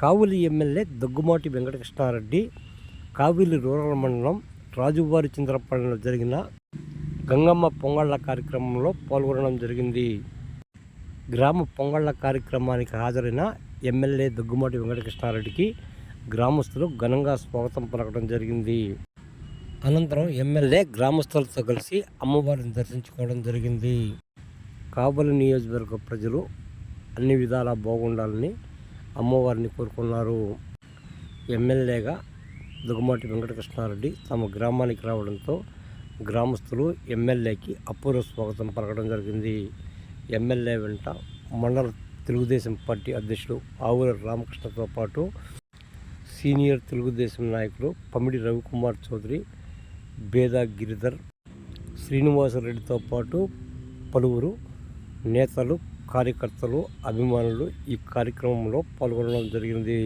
కావులి MLA Daggumati Venkatakrishnareddy Kavali rural మండలం రాజువారి చింతలపల్లిలో జరిగిన గంగమ్మ పొంగళ్ళ కార్యక్రమంలో పాల్గొనడం జరిగింది. గ్రామ పొంగళ్ళ కార్యక్రమానికి హాజరైన ఎమ్మెల్యే దగ్గుమాటి వెంకటకృష్ణారెడ్డికి గ్రామస్తులు ఘనంగా స్వాగతం పలకడం జరిగింది. అనంతరం ఎమ్మెల్యే గ్రామస్తులతో కలిసి అమ్మవారిని దర్శించుకోవడం జరిగింది. కాబలి నియోజకవర్గ ప్రజలు అన్ని విధాలా బాగుండాలని అమ్మవారిని కోరుకున్నారు ఎమ్మెల్యేగా దుగ్గమాటి వెంకటకృష్ణారెడ్డి తమ గ్రామానికి రావడంతో గ్రామస్తులు ఎమ్మెల్యేకి అపూర్వ స్వాగతం పలకడం జరిగింది. ఎమ్మెల్యే వెంట మండల తెలుగుదేశం పార్టీ అధ్యక్షుడు ఆవుల రామకృష్ణతో పాటు సీనియర్ తెలుగుదేశం నాయకులు పమిడి రవికుమార్ చౌదరి బేదా గిరిధర్ శ్రీనివాసరెడ్డితో పాటు పలువురు నేతలు కార్యకర్తలు అభిమానులు ఈ కార్యక్రమంలో పాల్గొనడం జరిగింది.